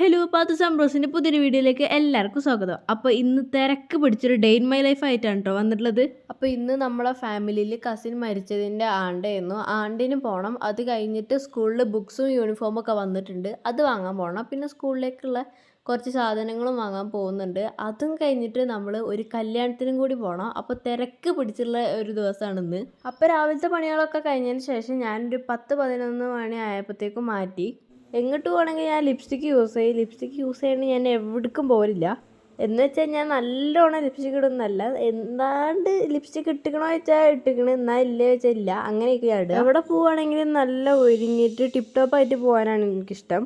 Hello പാത്തു സംബ്രോസിന്റെ പുതിയൊരു വീഡിയോയിലേക്ക് എല്ലാവർക്കും സ്വാഗതം. അപ്പോൾ ഇന്ന് തിരക്ക് പിടിച്ചൊരു ഡേ ഇൻ മൈ ലൈഫ് ആയിട്ടാണ് കേട്ടോ വന്നിട്ടുള്ളത്. അപ്പോൾ ഇന്ന് നമ്മളെ ഫാമിലിയിൽ കസിൻ മരിച്ചതിന്റെ ആണ്ടായിരുന്നു ആണ്ടിന് പോകണം അത് കഴിഞ്ഞിട്ട് സ്കൂളിൽ ബുക്സും യൂണിഫോമും ഒക്കെ വന്നിട്ടുണ്ട്. അത് വാങ്ങാൻ പോകണം പിന്നെ സ്കൂളിലേക്കുള്ള കുറച്ച് സാധനങ്ങളും വാങ്ങാൻ പോകുന്നുണ്ട്. അതും കഴിഞ്ഞിട്ട് നമ്മൾ ഒരു കല്യാണത്തിനും കൂടി പോകണം അപ്പോൾ തിരക്ക് പിടിച്ചുള്ള ഒരു ദിവസമാണ് ഇന്ന്. അപ്പോൾ രാവിലത്തെ പണികളൊക്കെ കഴിഞ്ഞതിന് ശേഷം ഞാനൊരു പത്ത് പതിനൊന്ന് മണി ആയപ്പോഴത്തേക്കും മാറ്റി. എങ്ങോട്ട് പോകണമെങ്കിൽ ഞാൻ ലിപ്സ്റ്റിക്ക് യൂസ് ചെയ്യും. ലിപ്സ്റ്റിക്ക് യൂസ് ചെയ്യണമെങ്കിൽ ഞാൻ എവിടേക്കും പോരില്ല എന്ന് വെച്ചാൽ ഞാൻ നല്ലോണം ലിപ്സ്റ്റിക്ക് ഇടുന്നല്ല എന്താണ്ട് ലിപ്സ്റ്റിക്ക് ഇട്ടിക്കണോ വെച്ചാൽ ഇട്ടിക്കണ. എന്നാൽ ഇല്ലേ വെച്ചാൽ ഇല്ല. അങ്ങനെയൊക്കെയാണ് ഇടുക എവിടെ പോവുകയാണെങ്കിലും നല്ല ഒരുങ്ങിയിട്ട് ടിപ് ടോപ്പ് ആയിട്ട് പോകാനാണ് എനിക്കിഷ്ടം.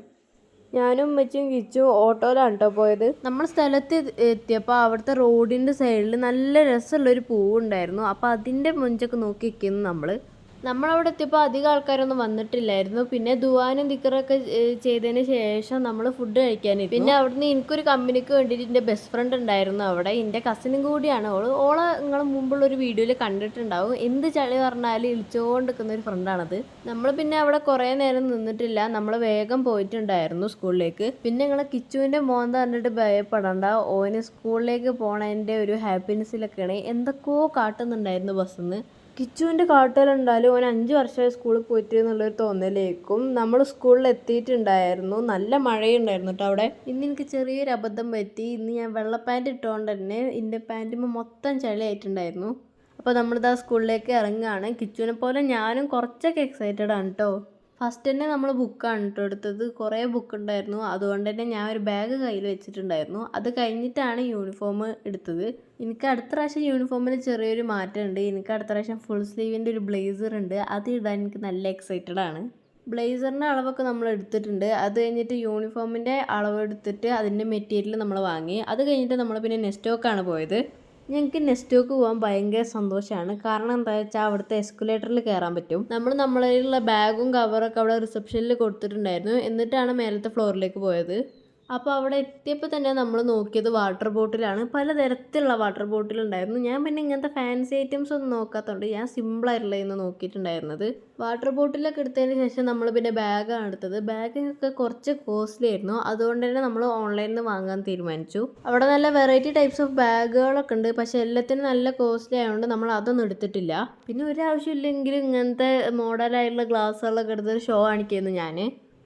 ഞാനും ഉമ്മച്ചും കിച്ചും ഓട്ടോയിലാണ് കേട്ടോ പോയത്. നമ്മൾ സ്ഥലത്ത് എത്തിയപ്പോൾ അവിടുത്തെ റോഡിന്റെ സൈഡിൽ നല്ല രസമുള്ളൊരു പൂവുണ്ടായിരുന്നു. അപ്പോൾ അതിന്റെ മുഞ്ചൊക്കെ നോക്കി നിൽക്കുന്നു നമ്മൾ നമ്മളവിടെ എത്തിയപ്പോൾ അധികം ആൾക്കാരൊന്നും വന്നിട്ടില്ലായിരുന്നു. പിന്നെ ദുവാനും ദിക്കറൊക്കെ ചെയ്തതിന് ശേഷം നമ്മൾ ഫുഡ് കഴിക്കാൻ പിന്നെ അവിടുന്ന് എനിക്കൊരു കമ്പനിക്ക് വേണ്ടിയിട്ട് എന്റെ ബെസ്റ്റ് ഫ്രണ്ട് ഉണ്ടായിരുന്നു അവിടെ. എന്റെ കസിനും കൂടിയാണ്. ഓൾ ഓളെ നിങ്ങൾ മുമ്പുള്ള ഒരു വീഡിയോയിൽ കണ്ടിട്ടുണ്ടാവും. എന്ത് ചളി പറഞ്ഞാലും ഇളിച്ചുകൊണ്ട് നിൽക്കുന്ന ഒരു ഫ്രണ്ടാണത് നമ്മൾ പിന്നെ അവിടെ കുറേ നേരം നിന്നിട്ടില്ല. നമ്മൾ വേഗം പോയിട്ടുണ്ടായിരുന്നു സ്കൂളിലേക്ക്. പിന്നെ നിങ്ങളെ കിച്ചുവിന്റെ മോൻ പറഞ്ഞിട്ട് ഭയപ്പെടണ്ട. ഓന് സ്കൂളിലേക്ക് പോണതിന്റെ ഒരു ഹാപ്പിനെസ്സിലൊക്കെയാണ് എന്തൊക്കെയോ കാട്ടുന്നുണ്ടായിരുന്നു ബസ്സിന്ന്. കിച്ചുവിന്റെ കാട്ടുകാരുണ്ടായാലും ഓൻ അഞ്ച് വർഷമായി സ്കൂളിൽ പോയിട്ട് എന്നുള്ളൊരു തോന്നലേക്കും. നമ്മൾ സ്കൂളിൽ എത്തിയിട്ടുണ്ടായിരുന്നു. നല്ല മഴയുണ്ടായിരുന്നു കേട്ടോ അവിടെ. ഇന്ന് എനിക്ക് ചെറിയൊരു അബദ്ധം പറ്റി. ഇന്ന് ഞാൻ വെള്ള പാന്റ് ഇട്ടുകൊണ്ട് തന്നെ എന്റെ പാന്റുമ്പോൾ മൊത്തം ചളിയായിട്ടുണ്ടായിരുന്നു. അപ്പോൾ നമ്മളിതാ സ്കൂളിലേക്ക് ഇറങ്ങുകയാണ് കിച്ചുവിനെ പോലെ ഞാനും കുറച്ചൊക്കെ എക്സൈറ്റഡ് ആണ് കേട്ടോ ഫസ്റ്റ് തന്നെ നമ്മൾ ബുക്കാണ് കേട്ടോ എടുത്തത്. കുറേ ബുക്ക് ഉണ്ടായിരുന്നു. അതുകൊണ്ട് തന്നെ ഞാൻ ഒരു ബാഗ് കയ്യിൽ വെച്ചിട്ടുണ്ടായിരുന്നു. അത് കഴിഞ്ഞിട്ടാണ് യൂണിഫോം എടുത്തത്. എനിക്ക് അടുത്ത പ്രാവശ്യം യൂണിഫോമിൽ ചെറിയൊരു മാറ്റമുണ്ട്. എനിക്ക് അടുത്ത പ്രാവശ്യം ഫുൾ സ്ലീവിന്റെ ഒരു ബ്ലേസർ ഉണ്ട്. അത് ഇടാൻ എനിക്ക് നല്ല എക്സൈറ്റഡ് ആണ്. ബ്ലേസറിന്റെ അളവൊക്കെ നമ്മൾ എടുത്തിട്ടുണ്ട്. അത് കഴിഞ്ഞിട്ട് യൂണിഫോമിന്റെ അളവ് എടുത്തിട്ട് അതിന്റെ മെറ്റീരിയൽ നമ്മൾ വാങ്ങി. അത് കഴിഞ്ഞിട്ട് നമ്മൾ പിന്നെ നെസ്റ്റോക്കാണ് പോയത്. ഞങ്ങൾക്ക് നെസ്റ്റോക്ക് പോകാൻ ഭയങ്കര സന്തോഷമാണ് കാരണം എന്താ വെച്ചാൽ അവിടുത്തെ എസ്കുലേറ്ററിൽ കയറാൻ പറ്റും. നമ്മൾ നമ്മളുള്ള ബാഗും കവറൊക്കെ അവിടെ റിസപ്ഷനിൽ കൊടുത്തിട്ടുണ്ടായിരുന്നു. എന്നിട്ടാണ് മേലത്തെ ഫ്ലോറിലേക്ക് പോയത്. അപ്പോൾ അവിടെ എത്തിയപ്പോൾ തന്നെ നമ്മൾ നോക്കിയത് വാട്ടർ ബോട്ടിലാണ് പലതരത്തിലുള്ള വാട്ടർ ബോട്ടിലുണ്ടായിരുന്നു ഞാൻ പിന്നെ ഇങ്ങനത്തെ ഫാൻസി ഐറ്റംസ് ഒന്നും നോക്കാത്തതുകൊണ്ട് ഞാൻ സിമ്പിളായിട്ടുള്ള ഇന്ന് നോക്കിയിട്ടുണ്ടായിരുന്നത്. വാട്ടർ ബോട്ടിലൊക്കെ എടുത്തതിന് ശേഷം നമ്മൾ പിന്നെ ബാഗാണ് എടുത്തത്. ബാഗൊക്കെ കുറച്ച് കോസ്റ്റ്ലി ആയിരുന്നു. അതുകൊണ്ട് തന്നെ നമ്മൾ ഓൺലൈനിൽ നിന്ന് വാങ്ങാൻ തീരുമാനിച്ചു. അവിടെ നല്ല വെറൈറ്റി ടൈപ്സ് ഓഫ് ബാഗുകളൊക്കെ ഉണ്ട്. പക്ഷെ എല്ലാത്തിനും നല്ല കോസ്റ്റ്ലി ആയതുകൊണ്ട് നമ്മൾ അതൊന്നും എടുത്തിട്ടില്ല. പിന്നെ ഒരു ആവശ്യമില്ലെങ്കിലും ഇങ്ങനത്തെ മോഡലായിട്ടുള്ള ഗ്ലാസ്സുകളൊക്കെ എടുത്തൊരു ഷോ കാണിക്കുന്നു ഞാൻ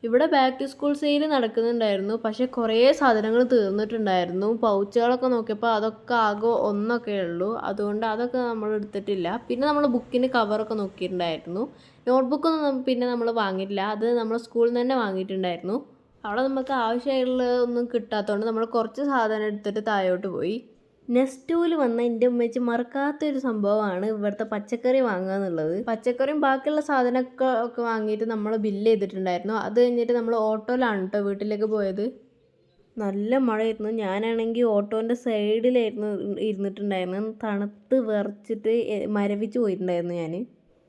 ഇവിടെ ബാക്ക് ടു സ്കൂൾ സെയിൽ നടക്കുന്നുണ്ടായിരുന്നു. പക്ഷേ കുറേ സാധനങ്ങൾ തീർന്നിട്ടുണ്ടായിരുന്നു. പൗച്ചുകളൊക്കെ നോക്കിയപ്പോൾ അതൊക്കെ ആകെ ഒന്നൊക്കെ ഉള്ളൂ. അതുകൊണ്ട് അതൊക്കെ നമ്മൾ എടുത്തിട്ടില്ല. പിന്നെ നമ്മൾ ബുക്കിന്റെ കവറൊക്കെ നോക്കിയിട്ടുണ്ടായിരുന്നു. നോട്ട്ബുക്കൊന്നും പിന്നെ നമ്മൾ വാങ്ങിയിട്ടില്ല. അത് നമ്മൾ സ്കൂളിൽ നിന്ന് തന്നെ വാങ്ങിയിട്ടുണ്ടായിരുന്നു. അവിടെ നമുക്ക് ആവശ്യമായിട്ടുള്ള ഒന്നും കിട്ടാത്തതുകൊണ്ട് നമ്മൾ കുറച്ച് സാധനം എടുത്തിട്ട് താഴോട്ട് പോയി. നെസ്റ്റോയിൽ വന്ന എന്റെ ഉമ്മച്ചി മറക്കാത്തൊരു സംഭവമാണ് ഇവിടുത്തെ പച്ചക്കറി വാങ്ങുക എന്നുള്ളത്. പച്ചക്കറിയും ബാക്കിയുള്ള സാധനമൊക്കെ ഒക്കെ വാങ്ങിയിട്ട് നമ്മൾ ബില്ല് ചെയ്തിട്ടുണ്ടായിരുന്നു. അത് കഴിഞ്ഞിട്ട് നമ്മൾ ഓട്ടോയിലാണ് കേട്ടോ വീട്ടിലേക്ക് പോയത്. നല്ല മഴയായിരുന്നു. ഞാനാണെങ്കിൽ ഓട്ടോന്റെ സൈഡിലായിരുന്നു ഇരുന്നിട്ടുണ്ടായിരുന്നു. തണുത്ത് വിറച്ചിട്ട് മരവിച്ച് പോയിട്ടുണ്ടായിരുന്നു ഞാൻ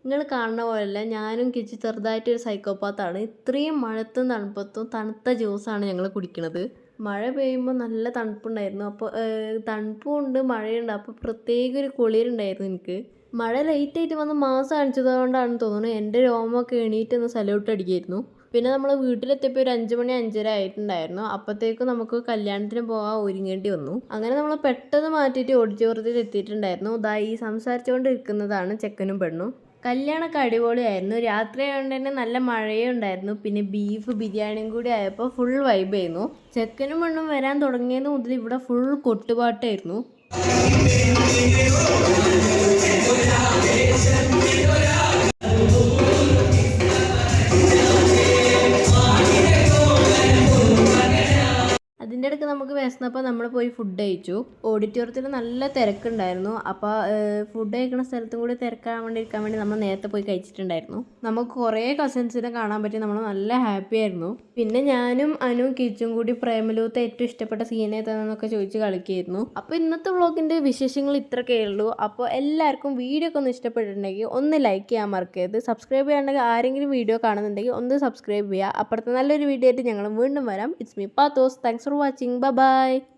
നിങ്ങൾ കാണുന്ന പോലെയല്ല ഞാനും കിച്ചി ചെറുതായിട്ടൊരു സൈക്കോപാത്താണ് ഇത്രയും മഴത്തും തണുപ്പത്തും തണുത്ത ജ്യൂസാണ് ഞങ്ങൾ കുടിക്കുന്നത് മഴ പെയ്യുമ്പോൾ നല്ല തണുപ്പുണ്ടായിരുന്നു. അപ്പോൾ തണുപ്പും ഉണ്ട് മഴയുണ്ട്. അപ്പോൾ പ്രത്യേക ഒരു കുളിരുണ്ടായിരുന്നു എനിക്ക്. മഴ ലേറ്റായിട്ട് വന്ന് മാസം കാണിച്ചത് കൊണ്ടാണെന്ന് തോന്നുന്നു എന്റെ രോമൊക്കെ എണീറ്റ് ഒന്ന് സല്യൂട്ട് അടിക്കായിരുന്നു. പിന്നെ നമ്മൾ വീട്ടിലെത്തിയപ്പോൾ ഒരു അഞ്ച് മണി അഞ്ചര ആയിട്ടുണ്ടായിരുന്നു. അപ്പോഴത്തേക്കും നമുക്ക് കല്യാണത്തിന് പോകാൻ ഒരുങ്ങേണ്ടി വന്നു. അങ്ങനെ നമ്മൾ പെട്ടെന്ന് മാറ്റിയിട്ട് ഓഡിറ്റോറിയത്തിൽ എത്തിയിട്ടുണ്ടായിരുന്നു. ഇതാ ഈ സംസാരിച്ചുകൊണ്ടിരിക്കുന്നതാണ് ചെക്കനും പെണ്ണും. കല്യാണമൊക്കെ അടിപൊളിയായിരുന്നു. രാത്രി ആയതുകൊണ്ട് തന്നെ നല്ല മഴയും ഉണ്ടായിരുന്നു. പിന്നെ ബീഫ് ബിരിയാണിയും കൂടി ആയപ്പോൾ ഫുൾ വൈബ് ആയിരുന്നു. ചെക്കനും മണ്ണും വരാൻ തുടങ്ങിയത് മുതൽ ഇവിടെ ഫുൾ കൊട്ടുപാട്ടായിരുന്നു. വിശന്നപ്പോൾ നമ്മൾ പോയി ഫുഡ് കഴിച്ചു. ഓഡിറ്റോറിയത്തിൽ നല്ല തിരക്കുണ്ടായിരുന്നു. അപ്പോൾ ഫുഡ് കഴിക്കുന്ന സ്ഥലത്തും കൂടി തിരക്കാൻ വേണ്ടി ഇരിക്കാൻ വേണ്ടി നമ്മൾ നേരത്തെ പോയി കഴിച്ചിട്ടുണ്ടായിരുന്നു. നമുക്ക് കുറേ കസിൻസിനെ കാണാൻ പറ്റി നമ്മൾ നല്ല ഹാപ്പി ആയിരുന്നു. പിന്നെ ഞാനും അനു കിച്ചും കൂടി പ്രേമലൂത്ത് ഏറ്റവും ഇഷ്ടപ്പെട്ട സീനെ ഏതാണെന്നൊക്കെ ചോദിച്ച് കളിക്കുകയായിരുന്നു അപ്പോൾ ഇന്നത്തെ വ്ളോഗിന്റെ വിശേഷങ്ങൾ ഇത്രയൊക്കെ ഉള്ളൂ. അപ്പോൾ എല്ലാവർക്കും വീഡിയോ ഒക്കെ ഒന്ന് ഇഷ്ടപ്പെട്ടിട്ടുണ്ടെങ്കിൽ ഒന്ന് ലൈക്ക് ചെയ്യാൻ മറക്കരുത്. സബ്സ്ക്രൈബ് ചെയ്യാണ്ടെങ്കിൽ ആരെങ്കിലും വീഡിയോ കാണുന്നുണ്ടെങ്കിൽ ഒന്ന് സബ്സ്ക്രൈബ് ചെയ്യുക. അപ്പുറത്തെ നല്ലൊരു വീഡിയോ ആയിട്ട് ഞങ്ങൾ വീണ്ടും വരാം. It's me Pathos thanks for watching bye bye.